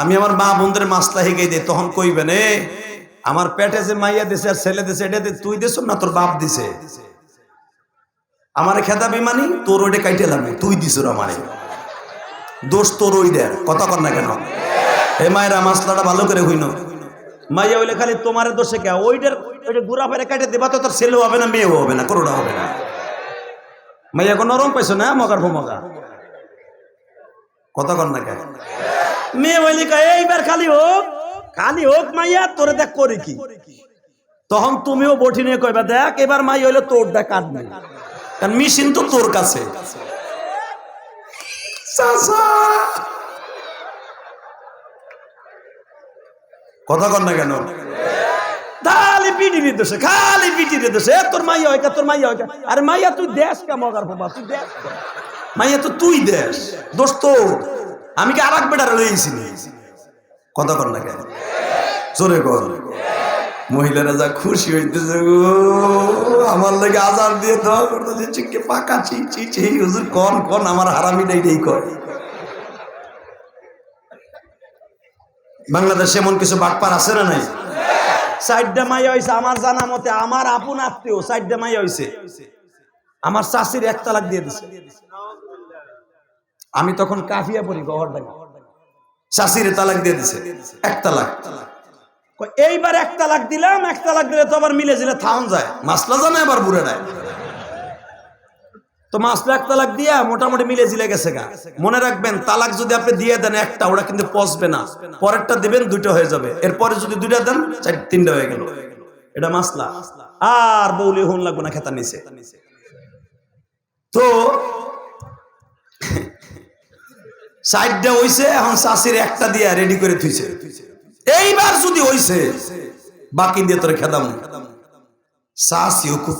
আমি আমার মা বোনদের মাসলা হেগে দিই তখন কইবেন এ আমার পেটে যে মাইয়া দিছে আর ছেলে দিছে, এটা তুই দিছ না তোর বাপ দিছে? আমার খেদা বিমানি তোর ওইটা কাইটে লাগবে, তুই দিছ আমারে। দোষ তোর ওই দেয় কথা কর না কেন? হে মায়েরা, মাসলাটা ভালো করে হইন। মাইয়া হইলে খালি তোমার দোষে কে? ওইটার, ওইটা গুড়া ফেরে কাটে দেবা তো তোর ছেলেও হবে না, মেয়েও হবে না, কোনোটা হবে না। মাইয়া কোনো নরম পাইছো না, মগার ভমগা? কথা কর না কেন? মেয়ে হইলে কয়, এইবার খালি হোক খালি হোক মাইয়া তোরে দেখ করে কি তখন তুমিও বটি নিয়ে কইবা দেখ এবার মাই হইলে তোর দেখ কাটবে কারণ মেশিন তো তোর কাছে। কথা কর না কেন খালি পিটির দোষে খালি পিটির দোষে তোর মাইয়া হয় তোর মাইয়া হয়। আরে মাইয়া তুই দেশ কা মগার বাবা তুই দেশ। মাইয়া তো তুই দেশ দোষ তোর আমি কি আর এক বেটার লইছি কথা কর না কেন? জোরে কর মহিলারা যা খুশি হইতেছে গো, আমার লাগে আজার দিয়ে দোয়া করতেছে চিকে পাকা ছি ছি ছি, হুজুর কন কন, আমার হারামি ডাইটাই কর বাংলাদেশে এমন কিছু বাটপার আছে না নাই? সাইডটা মাইয়া হইছে, আমার জানা মতে আমার আপন আত্মীয় সাইডটা মাইয়া হইছে। আমার চাষির এক তালাক দিয়ে দিছে। আমি তখন কাফিয়া পড়ি গহরডাঙ্গা চাষির তালাক দিয়ে দিছে। এক তালাক। এইবার এক তালাক দিলাম, এক তালাক দিলে তো আবার মিলে জিলে থাউন যায়। মাসলা জানে আবার বুড়ে নাই। তো মাসলা এক তালাক দিয়া মোটামুটি মিলে জিলে গেছে গা। মনে রাখবেন, তালাক যদি আপনি দিয়ে দেন একটা, ওরা কিন্তু পচবে না। পরেরটা দিবেন, দুইটা হয়ে যাবে। এরপরে যদি দুইটা দেন, চার, তিনটা হয়ে গেল। এটা মাসলা। আর বৌলি হন লাগবে না খেতার নিচে। তো সাইডটা হইছে, এখন চাষির একটা দিয়া রেডি করে থুইছে। এইবার যদি হইছে, বাকি দিয়ে তোরে খেদাম। চাষিও খুব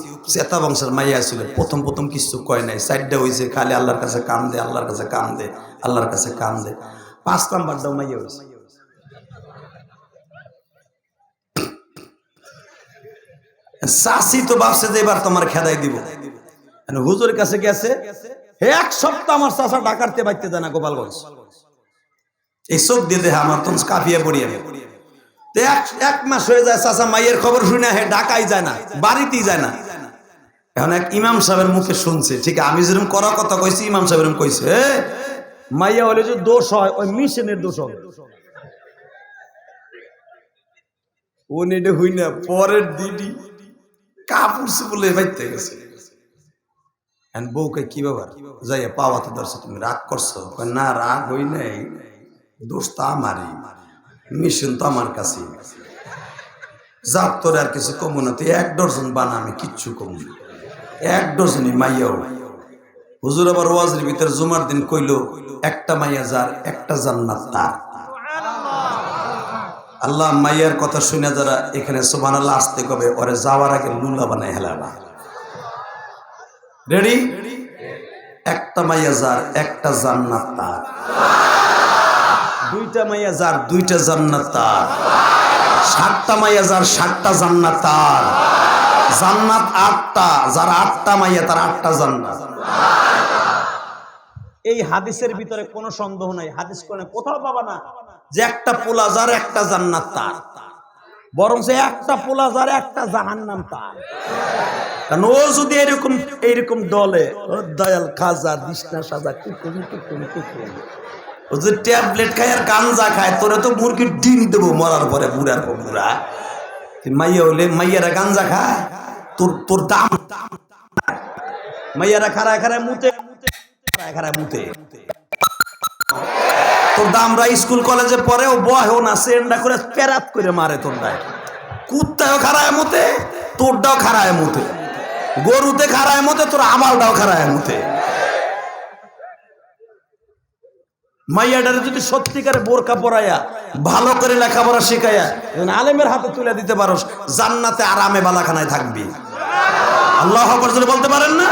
প্রথম প্রথম কিছু কয় নাই। সাইডটা হইছে, খালি আল্লাহর কাছে কাম দে, আল্লাহর কাছে কাম দে, আল্লাহর কাছে কাম দে। পাঁচ নাম্বারটাও মাইয়া হইছে। চাষি তো ভাবছে যে এবার তোমার খেদাই দিব। হুজুর কাছে গেছে এক সপ্তাহ আমার চাষা ডাকারতে বাইতে দেয় না গোপালগঞ্জ। এই চোখ দিয়ে দেহে আমার তখন কাঁপিয়ে পড়ি আমি তো এক মাস হয়ে যায় চাচা মাইয়ের খবর শুনে হে ঢাকাই যায় না, বাড়িতেই যায় না। এখন এক ইমাম সাহেবের মুখে শুনছে, ঠিক আমি যেরকম করার কথা কইছি, ইমাম সাহেব কইছে মাইয়া হলে যে দোষ হয়, ওই মিশনের দোষ হবে। ও নেটে না পরের দিনই কাপড় বলে বাইতে গেছে। এখন বউকে কি ব্যাপার? যাইয়া পাওয়াতে ধরছো, তুমি রাগ করছ। না, রাগ হই নাই, দোষ তো আমারই, মিশন তো আমার কাছে যাক, তোর আর কিছু কমু না, তুই এক ডজন বানা, আমি কিচ্ছু কমু এক ডজনই মাইয়াও হুজুর আবার ওয়াজের ভিতরে জুমার দিন কইলো, একটা মাইয়া যার, একটা জান্নাত তার। আল্লাহ মাইয়ার কথা শুনে যারা এখানে সোমান আল্লাহ আসতে কবে, ওরে যাওয়ার আগে লুলা বানায় হেলাবা। রেডি একটা মাইয়া যার একটা জান্নাত তার। দুইটা মাইয়া যার দুইটা জান্নাত তার। সাতটা মাইয়া যার সাতটা জান্নাত তার। জান্নাত আটটা যার আটটা মাইয়া তার আটটা জান্নাত। এই হাদিসের ভিতরে কোনো সন্দেহ নাই। হাদিস কোনে কোথাও পাবা না। যে একটা পোলা যার একটা জান্নাত তার। বরং সে একটা পোলা যার একটা জাহান্নাম তার কারণ ও যদি এরকম, এইরকম দলে দয়াল খাজা দিসনা সাজা, কুকুম কুকুম কুকুম। ও যে ট্যাবলেট খায় আর গাঞ্জা খায়, তোরে তো মুরগির ডিম দেবো মরার পরে বুড়ার পর বুড়া মাইয়া হলে মাইয়ারা গাঞ্জা খায়, তোর তোর দাম। মাইয়ারা খারায় খারায় মুতে খারায় খারায় মুতে। তোর স্কুল, কলেজে পড়েও বহেও না সেন্ডা করে প্যারাত করে মারে তোর কুত্তাও খারায় মতে, তোরটাও খারায় মতে। গরুতে খারায় মতে, তোর আমালটাও খারায় মতে। মাইয়াটারে যদি সত্যিকারে বোরকা পরাইয়া, ভালো করে লেখাপড়া শিখাইয়া আলেমের হাতে তুলে দিতে পারো জান্নাতে আরামে বালাখানায় থাকবি। আল্লাহ বলতে পারেন না?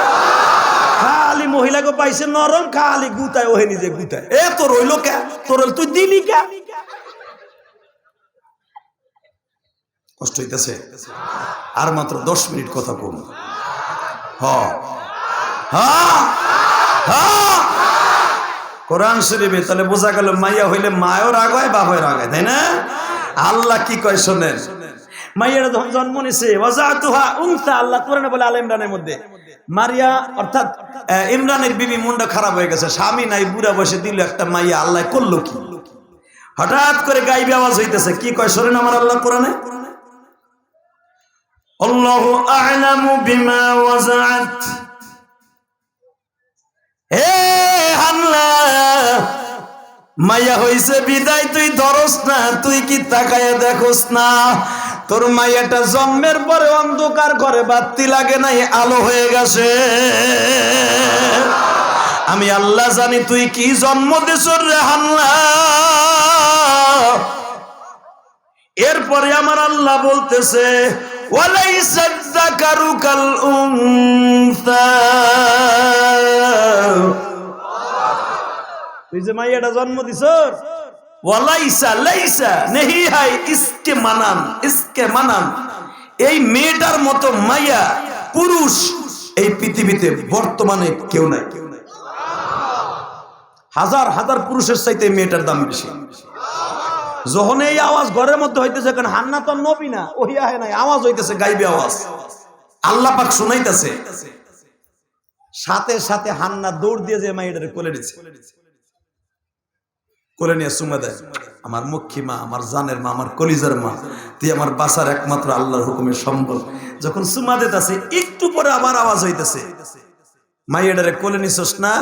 মহিলাকে পাইছে নরম খালি গুতায়, ওহে নিজে গুতায়। এ, তোর হইল কে? তোর তুই দিলি কে? কষ্ট হইতেছে? আর মাত্র দশ মিনিট কথা কম। কোরআন শরীফে তাহলে বোঝা গেল, মাইয়া হইলে মায়ও রাগ হয় বাপের রাগ তাই না? আল্লাহ কি কয় শোনেন? মাইয়ারা যখন জন্ম নিছে আল্লাহ কোরআনে বলে আল ইমরানের মধ্যে মারিয়া, অর্থাৎ ইমরানের বিবি মুন্ডা খারাপ হয়ে গেছে, স্বামী নাই, বুড়া বসে দিল একটা মাইয়া, আল্লাহ করল কি? হঠাৎ করে গাইবে আওয়াজ হইতেছে, কি কয়, শোনেন আমার আল্লাহ কোরআনে? মাইয়া হইছে বিদায়, তুই ধরস না, তুই কি তাকায় দেখোস না? তোর মাইয়াটা জন্মের পরে অন্ধকার ঘরে বাতি লাগে নাই, আলো হয়ে গেছে। আমি আল্লাহ জানি তুই কি জন্ম দিস রে এরপরে আমার আল্লাহ বলতেছে তুই যে মাইয়াটা জন্ম দিছ ওয়ালাইসা, লাইসা নেহি হাই ইসকে মানান ইসকে মানান। এই মেয়েটার মতো মাইয়া, পুরুষ এই পৃথিবীতে বর্তমানে কেউ নাই। হাজার হাজার পুরুষের মেয়েটার দাম বেশি। যখন এই আওয়াজ ঘরের মধ্যে হইতেছে কারণ হান্না তো নবী না ওই আহে নাই, আওয়াজ হইতেছে, গাইবে আওয়াজ। আল্লাহ পাক শুনাইতেছে। সাথে সাথে হান্না দৌড় দিয়ে যে মাইটারে কোলে নিছে। কোলে নিয়ে সুমা দেয় আমার মুখী মা আমার জানের মা আমার কলিজার মা তুই আমার বাসার একমাত্র আল্লাহর হুকুমের সম্বল যখন সুমা দিতেছে একটু পরে আবার আওয়াজ হইতেছে মাইয়াডারে কোলে নিছস না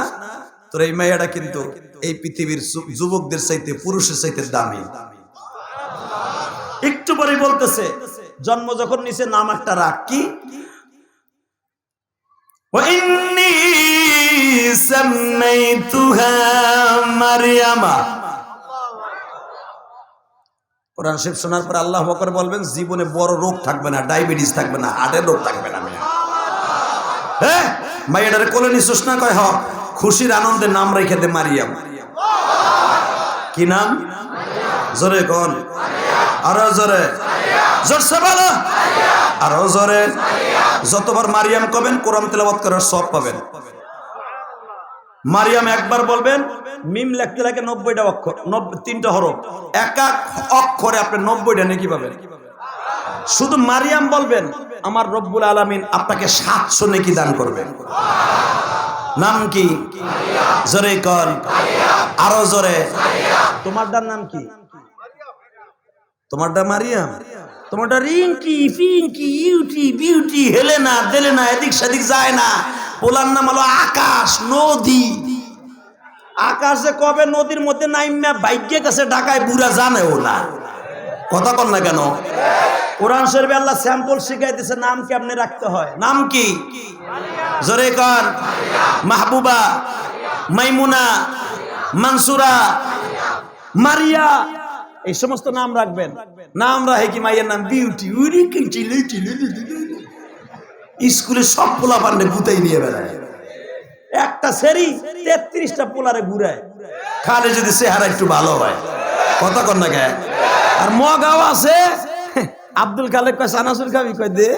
তোর এই মাইয়াটা কিন্তু এই পৃথিবীর যু- যুবকদের চাইতে পুরুষের চাইতে দামি একটু পরে বলতেছে জন্ম যখন নিছে নাম একটা রাখ কি وإني سميتها মারিয়ামা কোরআন শরীফ শোনার পর আল্লাহ বকর বলবেন, জীবনে বড় রোগ থাকবে না, ডায়াবেটিস থাকবে না, হার্টের রোগ থাকবে না। হ্যাঁ? মাইয়াটারে কোলে নিছস না কয়, হ, খুশির আনন্দে নাম রেখে দে মারিয়াম। কি নাম? জোরে কোন। আরও জোরে। জোরসে বলো। আরও জোরে। যতবার মারিয়াম কবেন, কোরআন তেলাওয়াত করার সব পাবেন। মারিয়াম একবার বলবেন, মিম লিখতে লাগে নব্বইটা অক্ষর তিনটা হরফ। এক এক অক্ষরে আপনি নব্বইটা নাকি পাবেন। শুধু মারিয়াম বলবেন, আমার রব্বুল আলামিন আপনাকে সাতশো নেকি দান করবেন নাম কি? জোরে কর আরও জোরে। তোমারটার নাম কি? তোমারটা মারিয়াম। তোমারটা রিঙ্কি, ফিঙ্কি, ইউটি, বিউটি হেলে না দেলে না এদিক সেদিক যায় না। পোলার নাম হলো আকাশ, নদী। আকাশে কবে নদীর মধ্যে নাইমা বাইকে কাছে ঢাকায়, বুড়া জানেও না। কথা কর না কেন? কোরআন শরীফে আল্লাহ স্যাম্পল শিখাই দিছে নাম কেমনে রাখতে হয়? নাম কি? জোরে কর মাহবুবা, মাইমুনা, মানসুরা, মারিয়া। এই সমস্ত নাম রাখবেন। নাম রাখে কি মাইয়ের নাম? বিউটি। উরি লিলি লিলি। স্কুলে সব পোলা পান্ডে গুতাই নিয়ে বেড়ায়। একটা সেরি তেত্রিশটা পোলারে ঘুরায়। খালে যদি চেহারা একটু ভালো হয়। কথা কর না আর মগাও আছে। আব্দুল কালেক কয় সানাসুর খাবি? কয়, দে।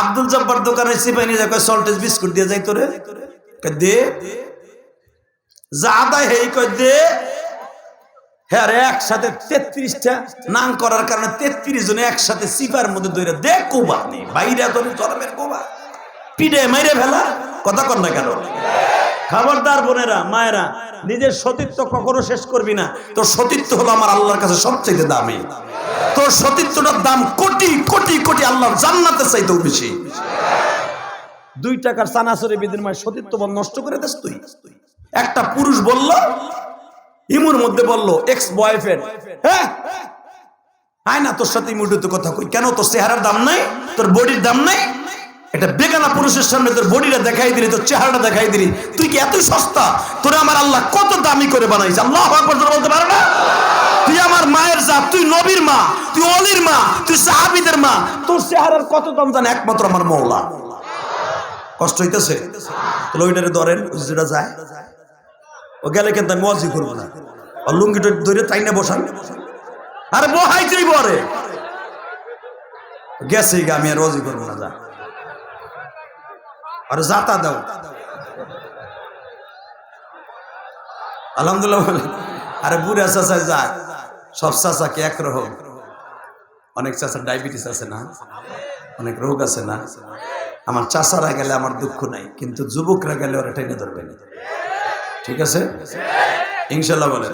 আব্দুল জব্বার দোকানে সিপাই নিয়ে যায় সল্টেজ বিস্কুট দিয়ে যাই তোরে। কয়, দে। যা আদায় হেই কয়, দে। হ্যাঁ একসাথে তেত্রিশটা নাং করার কারণে তেত্রিশ জনে একসাথে সিপার মধ্যে দইরা, দে কোবা। নেই বাইরে ধরে, চরমের কোবা। পিঠে মাইরে ফেলা, কথা কর না কেন? খবরদার বোনেরা, মায়েরা, নিজের সতীত্ব কখনো শেষ করবি না। তোর সতীত্ব হলো আমার আল্লাহর কাছে সবচেয়ে দামি। তোর সতীত্বটার দাম কোটি কোটি কোটি আল্লাহর জান্নাতের চাইতেও বেশি। দুই টাকার সানাসরে বিদের মায়ের সতীত্ব নষ্ট করে দেস তুই। একটা পুরুষ বলল ইমুর মধ্যে বলল এক্স বয়ফ্রেন্ড হ্যাঁ? আয় না, তোর সাথে ইমুটিতে কথা কই। কেন? তোর চেহারার দাম নাই, তোর বডির দাম নাই। এটা বেগানা পুরুষের সামনে তোর বডিটা দেখাই দিলি, তোর চেহারাটা দেখাই দিলি। তুই কি এতই সস্তা? তোরে আমার আল্লাহ কত দামি করে বানাইছে। আল্লাহ বলতে পারে না? তুই আমার মায়ের জাত, তুই নবীর মা, তুই অলির মা, তুই সাহাবিদের মা, তোর চেহারার কত দাম জানে? একমাত্র আমার মৌলা। কষ্ট হইতেছে? তাহলে ওইটারে ধরেন যেটা যায়। ও গেলে কিন্তু আমি ওয়াজি করব না। আর লুঙ্গিটা ধরে তাই না বসান। আরে বহাই তুই বরে। গেছে গা, আমি আর ওয়াজি করব না, যা। আর যাতা দাও। আলহামদুলিল্লাহ আরে বুড়া চাচা যাক সব চাচা কি একরকম অনেক চাচার ডায়াবেটিস আছে না? অনেক রোগ আছে না? আমার চাচারা গেলে আমার দুঃখ নাই, কিন্তু যুবকরা গেলে ওরা টেনে ধরবে না। ঠিক আছে? ইনশাল্লাহ বলেন।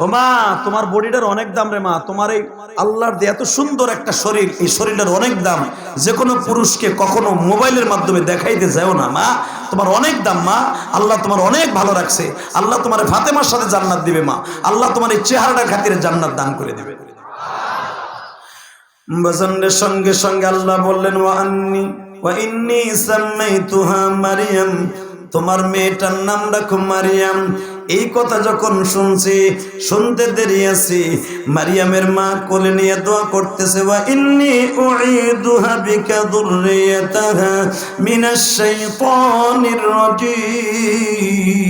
ও মা, তোমার বডিটার অনেক দাম রে মা। তোমার এই আল্লাহর দিয়ে এত সুন্দর একটা শরীর, এই শরীরের অনেক দাম। যে কোনো পুরুষকে কখনো মোবাইলের মাধ্যমে দেখাইতে যাও না, মা। তোমার অনেক দাম, মা। আল্লাহ তোমার অনেক ভালো রাখছে। আল্লাহ তোমার ফাতেমার সাথে জান্নাত দিবে, মা। আল্লাহ তোমার এই চেহারাটার খাতিরে জান্নাত দান করে দিবে। বাজানের সঙ্গে সঙ্গে আল্লাহ বললেন, ওয়া আন্নি, ওয়া ইন্নি সাম্মাইতুহা মারিয়াম। তোমার মেয়েটার নাম রাখো মারিয়াম। এই কথা যখন শুনছি, শুনতে দেরি আছি। মারিয়ামের মা কোলে নিয়ে দোয়া করতেছে বা ইন্নি উঈদুহা বিকা যুররিয়াতাহা মিনাশ শাইতানির রাজীম।